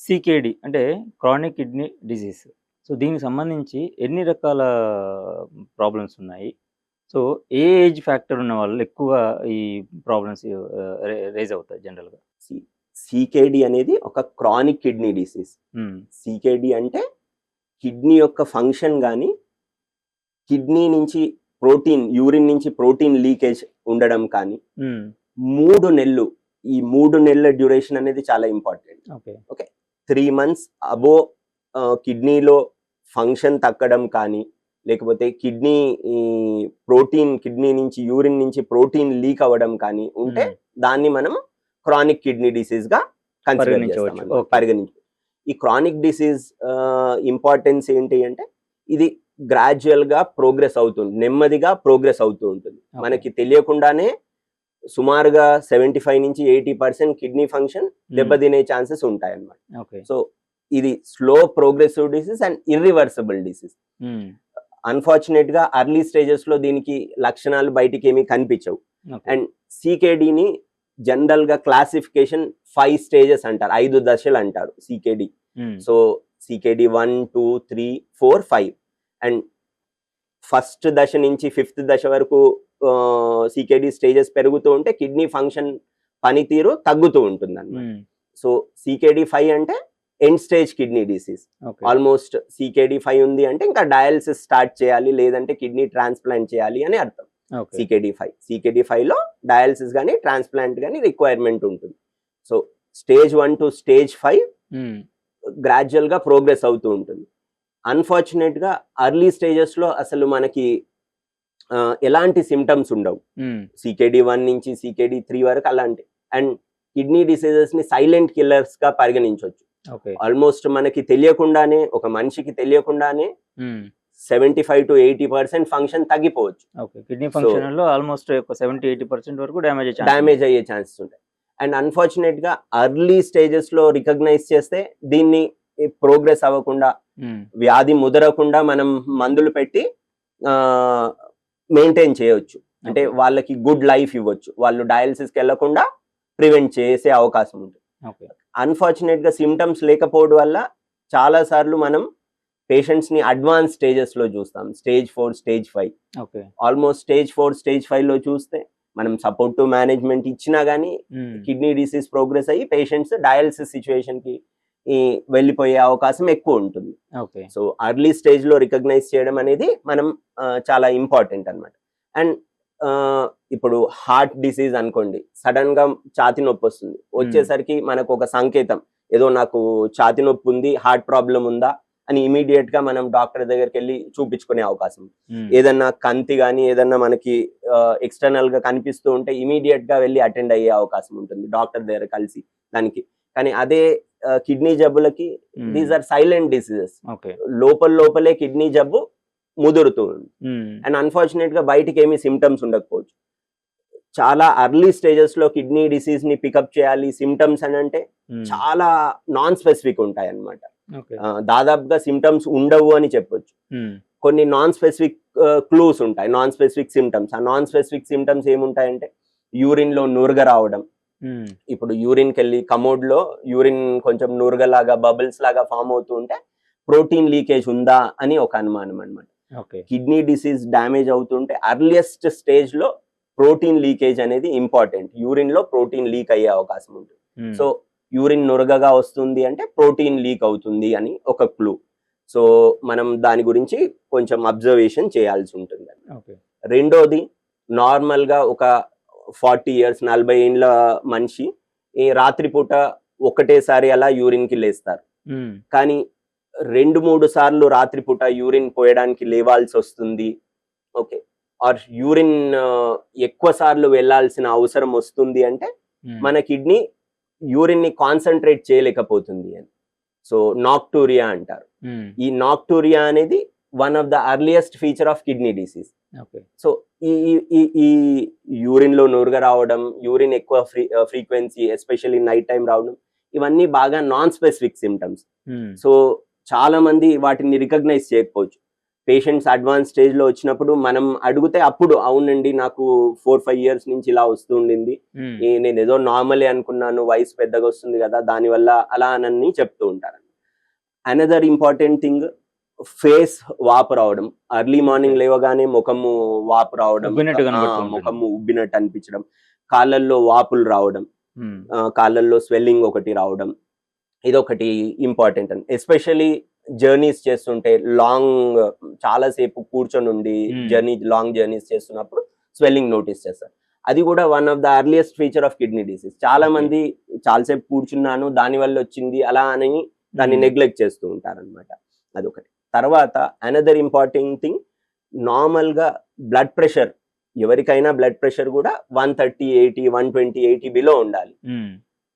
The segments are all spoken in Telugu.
సికేడి అంటే క్రానిక్ కిడ్నీ డిసీజ్ సో దీనికి సంబంధించి ఎన్ని రకాల ప్రాబ్లమ్స్ ఉన్నాయి? సో ఏ ఏజ్ ఫ్యాక్టర్ ఉన్న వాళ్ళు ఎక్కువ ఈ ప్రాబ్లమ్స్ రేజ్ అవుతాయి జనరల్గా సికేడి అనేది ఒక క్రానిక్ కిడ్నీ డిసీజ్ సికేడి అంటే కిడ్నీ యొక్క ఫంక్షన్ కానీ కిడ్నీ నుంచి ప్రోటీన్ యూరిన్ నుంచి ప్రోటీన్ లీకేజ్ ఉండడం కానీ మూడు నెలలు ఈ మూడు నెలల డ్యూరేషన్ అనేది చాలా important okay three months above కిడ్నీలో ఫంక్షన్ తగ్గడం కానీ లేకపోతే కిడ్నీ ప్రోటీన్ కిడ్నీ నుంచి యూరిన్ నుంచి ప్రోటీన్ లీక్ అవ్వడం కానీ ఉంటే దాన్ని మనం క్రానిక్ కిడ్నీ డిసీజ్గా కన్సిడర్. చేస్తాం. పరిగణించ ఈ క్రానిక్ డిసీజ్ ఇంపార్టెన్స్ ఏంటి అంటే ఇది గ్రాడ్యువల్గా ప్రోగ్రెస్ అవుతుంది నెమ్మదిగా ప్రోగ్రెస్ అవుతూ ఉంటుంది. మనకి తెలియకుండానే సుమారుగా సెవెంటీ ఫైవ్ నుంచి ఎయిటీ పర్సెంట్ కిడ్నీ ఫంక్షన్ దెబ్బతినే ఛాన్సెస్ ఉంటాయి అన్నమాట సో ఇది slow progressive disease and irreversible disease. అన్ఫార్చునేట్గా early స్టేజెస్లో దీనికి లక్షణాలు బయటికి ఏమీ కనిపించవు అండ్ సికేడిని జనరల్గా క్లాసిఫికేషన్ ఫైవ్ స్టేజెస్ అంటారు ఐదు దశలు అంటారు CKD. So CKD one two three four five. And first దశ నుంచి ఫిఫ్త్ దశ వరకు సికేడి స్టేజెస్ పెరుగుతూ ఉంటే కిడ్నీ ఫంక్షన్ పనితీరు తగ్గుతూ ఉంటుంది అన్నమాట సో సికేడి ఫైవ్ అంటే end stage kidney disease. Almost CKD five ఉంది అంటే ఇంకా డయాలసిస్ స్టార్ట్ చేయాలి లేదంటే కిడ్నీ ట్రాన్స్ప్లాంట్ చేయాలి అని అర్థం. సికేడి ఫైవ్ సికేడి ఫైవ్లో డయాలసిస్ కానీ ట్రాన్స్ప్లాంట్ కానీ రిక్వైర్మెంట్ ఉంటుంది. So stage one to stage five గ్రాడ్యువల్గా ప్రోగ్రెస్ అవుతూ ఉంటుంది. అన్ఫార్చునేట్గా అర్లీ స్టేజెస్లో అసలు మనకి ఎలాంటి సిమ్టమ్స్ ఉండవు. సికేడి వన్ నుంచి సికేడి త్రీ వరకు అలాంటి. అండ్ కిడ్నీ డిసీజెస్ని సైలెంట్ కిల్లర్స్గా పరిగణించవచ్చు. ఆల్మోస్ట్ మనకి తెలియకుండానే ఒక మనిషికి తెలియకుండానే seventy five to eighty percent function తగ్గిపోవచ్చు. కిడ్నీ ఫంక్షన్లో ఆల్మోస్ట్ సెవెంటీ ఎయిటీ పర్సెంట్ వరకు డ్యామేజ్ డ్యామేజ్ అయ్యే ఛాన్సెస్ ఉంటాయి. అండ్ అన్ఫార్చునేట్గా అర్లీ స్టేజెస్లో రికగ్నైజ్ చేస్తే దీన్ని ప్రోగ్రెస్ అవ్వకుండా వ్యాధి ముదరకుండా మనం మందులు పెట్టి మెయింటైన్ చేయొచ్చు. అంటే వాళ్ళకి గుడ్ లైఫ్ ఇవ్వచ్చు. వాళ్ళు డయాలసిస్కి వెళ్ళకుండా ప్రివెంట్ చేసే అవకాశం ఉంటుంది. అన్ఫార్చునేట్గా సిమ్టమ్స్ లేకపోవడం వల్ల చాలా సార్లు మనం పేషెంట్స్ని అడ్వాన్స్ స్టేజెస్లో చూస్తాం. Stage four stage five almost stage four stage ఫైవ్లో చూస్తే మనం సపోర్ట్ మేనేజ్మెంట్ ఇచ్చినా గానీ కిడ్నీ డిసీజ్ ప్రోగ్రెస్ అయ్యి పేషెంట్స్ డయాలసిస్ సిచ్యువేషన్కి వెళ్ళిపోయే అవకాశం ఎక్కువ ఉంటుంది. ఓకే. సో అర్లీ స్టేజ్లో రికగ్నైజ్ చేయడం అనేది మనం చాలా ఇంపార్టెంట్ అన్నమాట. అండ్ ఇప్పుడు హార్ట్ డిసీజ్ అనుకోండి సడన్గా ఛాతి నొప్పి వస్తుంది. వచ్చేసరికి మనకు ఒక సంకేతం ఏదో నాకు ఛాతి నొప్పి ఉంది హార్ట్ ప్రాబ్లం ఉందా అని ఇమీడియట్గా మనం డాక్టర్ దగ్గరికి వెళ్ళి చూపించుకునే అవకాశం. ఉంది. ఏదన్నా కంతి కానీ ఏదన్నా మనకి ఎక్స్టర్నల్గా కనిపిస్తూ ఉంటే ఇమీడియట్గా వెళ్ళి అటెండ్ అయ్యే అవకాశం ఉంటుంది డాక్టర్ దగ్గర కలిసి దానికి. కానీ అదే కిడ్నీ జబ్బులకి దీస్ ఆర్ సైలెంట్ డిసీజెస్ లోపల లోపలే కిడ్నీ జబ్బు ముదురుతూ ఉంది. అండ్ అన్ఫార్చునేట్గా బయటికి ఏమీ సిమ్టమ్స్ ఉండకపోవచ్చు. చాలా అర్లీ స్టేజెస్లో కిడ్నీ డిసీజ్ని పికప్ చేయాలి. సిమ్టమ్స్ అని అంటే చాలా నాన్ స్పెసిఫిక్ ఉంటాయి ఆ, దాదాపుగా సిమ్టమ్స్ ఉండవు అని చెప్పొచ్చు. కొన్ని నాన్ స్పెసిఫిక్ క్లూస్ ఉంటాయి. నాన్ స్పెసిఫిక్ సిమ్టమ్స్ ఆ నాన్ స్పెసిఫిక్ సిమ్టమ్స్ ఏముంటాయంటే యూరిన్లో నురగ రావడం ఇప్పుడు యూరిన్కి వెళ్ళి కమోడ్లో యూరిన్ కొంచెం నురగలాగా బబుల్స్ లాగా ఫామ్ అవుతూ ఉంటే ప్రోటీన్ లీకేజ్ ఉందా అని ఒక అనుమానం అన్నమాట. ఓకే. కిడ్నీ డిసీజ్ డ్యామేజ్ అవుతుంటే అర్లియస్ట్ స్టేజ్లో ప్రోటీన్ లీకేజ్ అనేది ఇంపార్టెంట్. యూరిన్లో ప్రోటీన్ లీక్ అయ్యే అవకాశం ఉంటుంది. సో యూరిన్ నురగగా వస్తుంది అంటే ప్రోటీన్ లీక్ అవుతుంది అని ఒక క్లూ. సో మనం దాని గురించి కొంచెం అబ్జర్వేషన్ చేయాల్సి ఉంటుంది రెండోది నార్మల్గా ఒక ఫార్టీ ఇయర్స్ నలభై ఏండ్ల మనిషి ఈ రాత్రిపూట ఒకటేసారి అలా యూరిన్కి లేస్తారు కానీ రెండు మూడు సార్లు రాత్రిపూట యూరిన్ పోయడానికి లేవాల్సి వస్తుంది. ఓకే. ఆర్ యూరిన్ ఎక్కువ సార్లు వెళ్ళాల్సిన అవసరం వస్తుంది అంటే మన కిడ్నీ యూరిన్ని కాన్సన్ట్రేట్ చేయలేకపోతుంది అని. సో నాక్టూరియా అంటారు. ఈ నాక్టూరియా అనేది one of the earliest feature of kidney disease so ఈ ఈ- ఈ ఈ యూరిన్లో నురగ రావడం యూరిన్ ఎక్కువ free frequency especially night time రావడం ఇవన్నీ బాగా నాన్ స్పెసిఫిక్ సిమ్టమ్స్ సో చాలా మంది వాటిని రికగ్నైజ్ చేయకపోవచ్చు. పేషెంట్స్ అడ్వాన్స్ స్టేజ్లో వచ్చినప్పుడు మనం అడిగితే అప్పుడు అవునండి నాకు ఫోర్ ఫైవ్ ఇయర్స్ నుంచి ఇలా వస్తుండింది ఈ నేను ఏదో నార్మలే అనుకున్నాను వయసు పెద్దగా వస్తుంది కదా దానివల్ల అలా అని చెప్తూ ఉంటారు. అనదర్ ఇంపార్టెంట్ థింగ్ ఫేస్ వాపు రావడం అర్లీ మార్నింగ్ లేవగానే ముఖము వాపు రావడం. ముఖము ఉబ్బినట్టు అనిపించడం కాళ్ళల్లో వాపులు రావడం ఆ, కాళ్ళల్లో స్వెల్లింగ్ ఒకటి రావడం ఇదొకటి ఇంపార్టెంట్ అండి ఎస్పెషలీ జర్నీస్ చేస్తుంటే లాంగ్ చాలాసేపు కూర్చొని ఉండి Hmm. జర్నీ లాంగ్ జర్నీస్ చేస్తున్నప్పుడు స్వెల్లింగ్ నోటీస్ చేస్తారు. అది కూడా one of the earliest feature of kidney disease. చాలా. మంది చాలాసేపు కూర్చున్నాను దాని వల్ల వచ్చింది అలా అని దాన్ని ఉమ్, నెగ్లెక్ట్ చేస్తూ ఉంటారు అనమాట అదొకటి. తర్వాత అనదర్ ఇంపార్టెంట్ థింగ్ నార్మల్గా బ్లడ్ ప్రెషర్ ఎవరికైనా బ్లడ్ ప్రెషర్ కూడా one thirty eighty one twenty eighty below ఉండాలి. ఉమ్,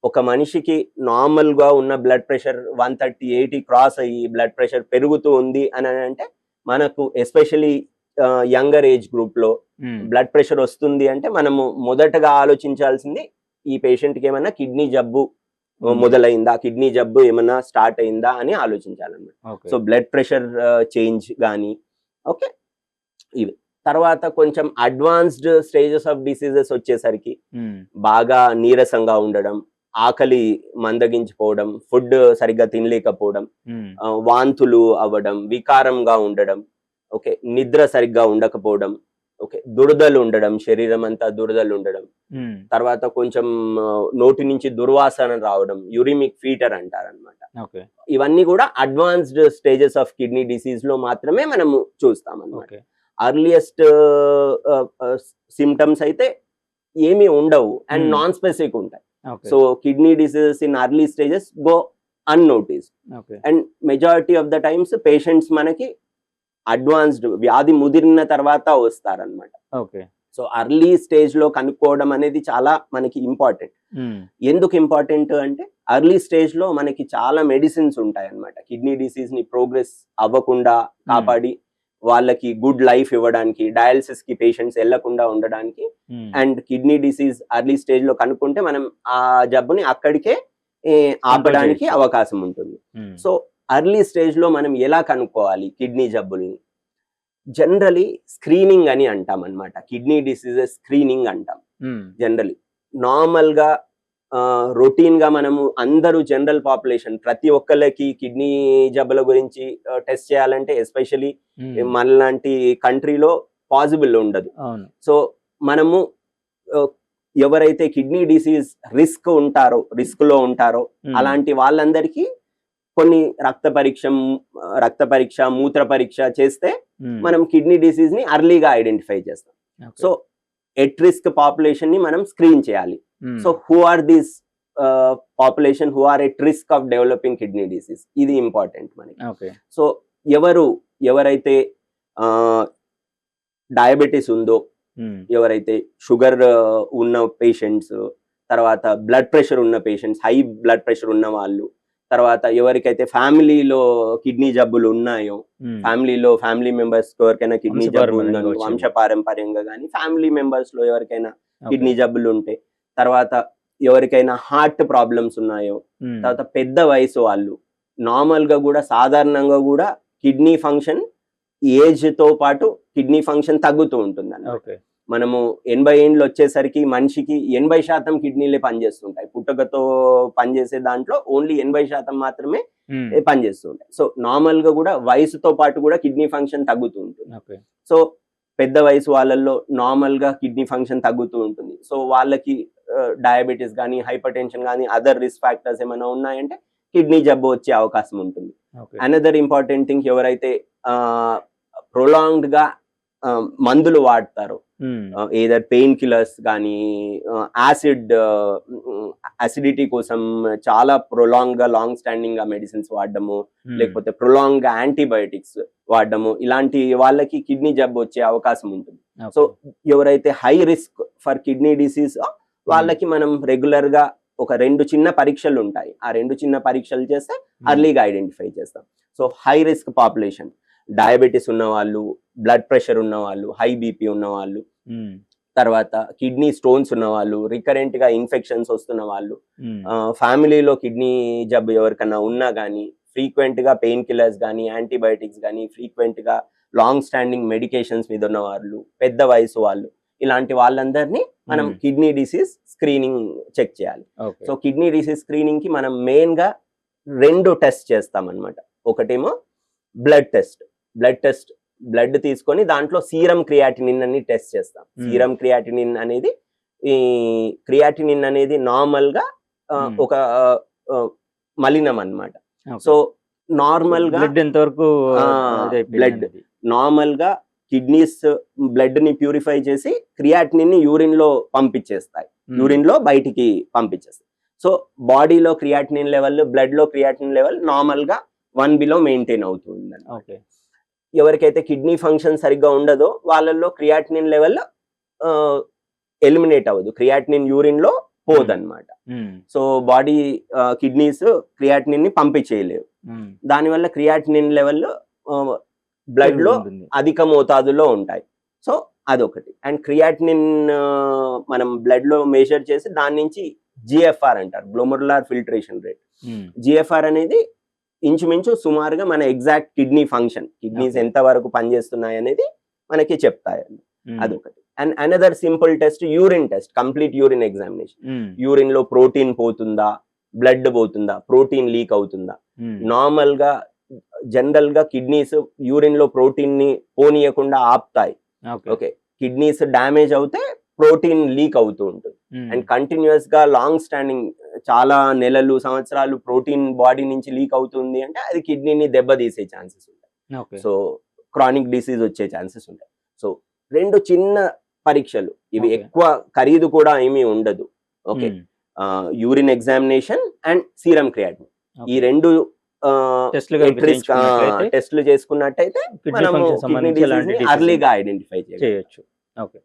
ఒక మనిషికి నార్మల్గా ఉన్న blood pressure one thirty eighty cross అయ్యి బ్లడ్ ప్రెషర్ పెరుగుతూ ఉంది అని అంటే మనకు ఎస్పెషలీ యంగర్ ఏజ్ గ్రూప్లో బ్లడ్ ప్రెషర్ వస్తుంది అంటే మనము మొదటగా ఆలోచించాల్సింది ఈ పేషెంట్కి ఏమన్నా కిడ్నీ జబ్బు Hmm. మొదలైందా? కిడ్నీ జబ్బు ఏమన్నా స్టార్ట్ అయిందా అని ఆలోచించాలన్నమాట. సో బ్లడ్ ప్రెషర్ చేంజ్ కానీ ఓకే. ఇవి. తర్వాత కొంచెం అడ్వాన్స్డ్ స్టేజెస్ ఆఫ్ డిసీజెస్ వచ్చేసరికి ఉమ్, బాగా నీరసంగా ఉండడం ఆకలి మందగించిపోవడం ఫుడ్ సరిగ్గా తినలేకపోవడం ఆ, వాంతులు అవ్వడం వికారంగా ఉండడం ఓకే. నిద్ర సరిగ్గా ఉండకపోవడం ఓకే దురదలు ఉండడం శరీరం అంతా దురదలు ఉండడం. తర్వాత కొంచెం నోటి నుంచి దుర్వాసన రావడం యూరిమిక్ ఫీటర్ అంటారనమాట ఓకే. ఇవన్నీ కూడా అడ్వాన్స్డ్ స్టేజెస్ ఆఫ్ కిడ్నీ డిసీజ్లో మాత్రమే మనము చూస్తాం అనమాట అర్లియస్ట్ సిమ్టమ్స్ అయితే ఏమీ ఉండవు అండ్. నాన్ స్పెసిఫిక్ ఉంటాయి. So kidney diseases in early stages go unnoticed and majority of the times patients మనకి అడ్వాన్స్డ్ వ్యాధి ముదిరిన తర్వాత వస్తారనమాట ఓకే. సో అర్లీ స్టేజ్లో కనుక్కోవడం అనేది చాలా మనకి ఇంపార్టెంట్. ఎందుకు ఇంపార్టెంట్ అంటే అర్లీ స్టేజ్లో మనకి చాలా మెడిసిన్స్ ఉంటాయి అన్నమాట కిడ్నీ డిసీజ్ని ప్రోగ్రెస్ అవ్వకుండా కాపాడి వాళ్ళకి గుడ్ లైఫ్ ఇవ్వడానికి డయాలసిస్కి పేషెంట్స్ వెళ్ళకుండా ఉండడానికి అండ్ కిడ్నీ డిసీజ్ అర్లీ స్టేజ్లో కనుక్కుంటే మనం ఆ జబ్బుని అక్కడికే ఆపడానికి. అవకాశం ఉంటుంది. సో అర్లీ స్టేజ్లో మనం ఎలా కనుక్కోవాలి కిడ్నీ జబ్బుల్ని? జనరలీ స్క్రీనింగ్ అని అంటాం అన్నమాట. కిడ్నీ డిసీజెస్ స్క్రీనింగ్ అంటాం. జనరలీ నార్మల్గా రొటీన్గా మనము అందరూ జనరల్ పాపులేషన్ ప్రతి ఒక్కళ్ళకి కిడ్నీ జబ్బుల గురించి టెస్ట్ చేయాలంటే ఎస్పెషలీ ఉమ్, మనలాంటి కంట్రీలో పాసిబుల్ ఉండదు. సో మనము ఎవరైతే కిడ్నీ డిసీజ్ రిస్క్ ఉంటారో రిస్క్లో ఉంటారో ఉమ్, అలాంటి వాళ్ళందరికీ కొన్ని రక్త పరీక్ష రక్త పరీక్ష మూత్ర పరీక్ష చేస్తే ఉమ్, మనం కిడ్నీ డిసీజ్ని అర్లీగా ఐడెంటిఫై చేస్తాం. సో ఎట్ రిస్క్ పాపులేషన్ని మనం స్క్రీన్ చేయాలి. ఉమ్, so who are these population who are at risk of developing kidney disease? ఇది ఇంపార్టెంట్ మనకి. సో ఎవరు ఎవరైతే డయాబెటీస్ ఉందో ఉమ్, ఎవరైతే షుగర్ ఉన్న పేషెంట్స్ తర్వాత బ్లడ్ ప్రెషర్ ఉన్న పేషెంట్స్ హై బ్లడ్ ప్రెషర్ ఉన్న వాళ్ళు తర్వాత ఎవరికైతే ఫ్యామిలీలో కిడ్నీ జబ్బులు ఉన్నాయో ఫ్యామిలీలో ఫ్యామిలీ మెంబర్స్ ఎవరికైనా కిడ్నీ జబ్బు వంశపారంపర్యంగా ఉందో వచ్చింది. వంశపారంపర్యంగా కానీ ఫ్యామిలీ మెంబర్స్లో ఎవరికైనా. కిడ్నీ జబ్బులు ఉంటే తర్వాత ఎవరికైనా హార్ట్ ప్రాబ్లమ్స్ ఉన్నాయో తర్వాత పెద్ద వయసు వాళ్ళు నార్మల్గా కూడా సాధారణంగా కూడా కిడ్నీ ఫంక్షన్ ఏజ్తో పాటు కిడ్నీ ఫంక్షన్ తగ్గుతూ ఉంటుంది అన్నమాట మనము ఎనభై ఏండ్లు వచ్చేసరికి మనిషికి ఎనభై శాతం కిడ్నీలే పనిచేస్తుంటాయి. పుట్టుకతో పనిచేసే దాంట్లో ఓన్లీ ఎనభై శాతం మాత్రమే పనిచేస్తుంటాయి. సో నార్మల్గా కూడా వయసుతో పాటు కూడా కిడ్నీ ఫంక్షన్ తగ్గుతూ ఉంటుంది. సో పెద్ద వయసు వాళ్ళల్లో నార్మల్గా కిడ్నీ ఫంక్షన్ తగ్గుతూ ఉంటుంది. సో వాళ్ళకి డయాబెటీస్ కానీ హైపర్ టెన్షన్ కానీ అదర్ రిస్క్ ఫ్యాక్టర్స్ ఏమైనా ఉన్నాయంటే కిడ్నీ జబ్బు వచ్చే అవకాశం ఉంటుంది. అనదర్ ఇంపార్టెంట్ థింగ్ ఎవరైతే ప్రొలాంగ్డ్గా మందులు వాడతారో ఏదర్ పెయిన్ కిల్లర్స్ కానీ యాసిడ్ అసిడిటీ కోసం చాలా ప్రొలాంగ్గా లాంగ్ స్టాండింగ్గా మెడిసిన్స్ వాడడము ఉమ్, లేకపోతే ప్రొలాంగ్గా యాంటీబయోటిక్స్ వాడడము ఇలాంటి వాళ్ళకి కిడ్నీ జబ్బు వచ్చే అవకాశం ఉంటుంది. సో ఎవరైతే high risk for kidney disease వాళ్ళకి మనం రెగ్యులర్గా ఒక రెండు చిన్న పరీక్షలు ఉంటాయి ఆ రెండు చిన్న పరీక్షలు చేస్తే అర్లీగా ఐడెంటిఫై చేస్తాం. So high risk population diabetes ఉన్న వాళ్ళు బ్లడ్ ప్రెషర్ ఉన్న వాళ్ళు హై బీపీ ఉన్న వాళ్ళు ఉమ్, తర్వాత కిడ్నీ స్టోన్స్ ఉన్న వాళ్ళు రికరెంట్గా ఇన్ఫెక్షన్స్ వస్తున్న వాళ్ళు ఫ్యామిలీలో కిడ్నీ జబ్బు ఎవరికన్నా ఉన్నా కానీ ఫ్రీక్వెంట్గా పెయిన్ కిల్లర్స్ కానీ యాంటీబయాటిక్స్ కానీ ఫ్రీక్వెంట్గా లాంగ్ స్టాండింగ్ మెడికేషన్స్ మీద ఉన్న వాళ్ళు పెద్ద వయసు వాళ్ళు ఇలాంటి వాళ్ళందరినీ మనం. కిడ్నీ డిసీజ్ స్క్రీనింగ్ చెక్ చేయాలి. సో కిడ్నీ డిసీజ్ స్క్రీనింగ్కి మనం మెయిన్గా రెండు టెస్ట్ చేస్తాం అనమాట ఒకటేమో blood test blood test blood తీసుకొని దాంట్లో సీరం క్రియాటినిన్ అని టెస్ట్ చేస్తాం Hmm. సీరం క్రియాటినిన్ అనేది ఈ క్రియాటినిన్ అనేది నార్మల్గా Hmm. ఒక మలినం అన్నమాట సో నార్మల్గా బ్లడ్ ఎంతవరకు. అనేది. నార్మల్గా కిడ్నీస్ బ్లడ్ని ప్యూరిఫై చేసి క్రియాటినిన్ని యూరిన్లో పంపించేస్తాయి Hmm. యూరిన్లో బయటికి పంపించేస్తాయి సో బాడీలో క్రియాటినిన్ లెవెల్ బ్లడ్లో క్రియాటినిన్ లెవెల్ నార్మల్గా వన్ బిలో మెయింటైన్ అవుతుంది ఓకే ఎవరికైతే కిడ్నీ ఫంక్షన్ సరిగ్గా ఉండదో వాళ్ళల్లో క్రియాటినిన్ లెవెల్ ఎలిమినేట్ అవ్వదు. క్రియాటినిన్ యూరిన్లో పోదన్నమాట. ఉమ్, సో బాడీ కిడ్నీస్ క్రియాటినిన్ని పంపించేయలేవు. ఉమ్. దానివల్ల క్రియాటినిన్ లెవెల్ బ్లడ్లో. అధిక మోతాదులో ఉంటాయి. సో అదొకటి. అండ్ క్రియాటినిన్ మనం బ్లడ్లో మెజర్ చేసి దాని నుంచి జిఎఫ్ఆర్ అంటారు. Glomerular filtration rate. జిఎఫ్ఆర్ అనేది ఇంచుమించు సుమారుగా మన ఎగ్జాక్ట్ కిడ్నీ ఫంక్షన్. కిడ్నీస్. ఎంత వరకు పనిచేస్తున్నాయి అనేది మనకి చెప్తాయి. ఉమ్, అదొకటి. And another simple test urine test complete urine examination. Um, యూరిన్లో protein పోతుందా? బ్లడ్ పోతుందా? ప్రోటీన్ లీక్ అవుతుందా? ఉమ్, నార్మల్గా జనరల్గా కిడ్నీస్ యూరిన్లో ప్రోటీన్ని పోనీయకుండా ఆపుతాయి. ఓకే. కిడ్నీస్ డ్యామేజ్ అవుతే ప్రోటీన్ లీక్ అవుతూ ఉంటుంది. ఉమ్, అండ్ కంటిన్యూస్గా లాంగ్ స్టాండింగ్ చాలా నెలలు సంవత్సరాలు ప్రోటీన్ బాడీ నుంచి లీక్ అవుతుంది అంటే అది కిడ్నీని దెబ్బతీసే ఛాన్సెస్ ఉంటాయి. సో క్రానిక్ డిసీజ్ వచ్చే ఛాన్సెస్ ఉంటాయి. సో రెండు చిన్న పరీక్షలు ఇవి. ఎక్కువ ఖరీదు కూడా ఏమీ ఉండదు. Okay. Urine examination and serum creatine ఈ. రెండు టెస్ట్లు చేసుకున్నట్టయితే కిడ్నీ మనము ఫంక్షన్ కిడ్నీ సంబంధించి డిసీజ్ ఎలాంటి ని disease అర్లీగా ఐడెంటిఫై చేయొచ్చు చేయొచ్చు. ఓకే.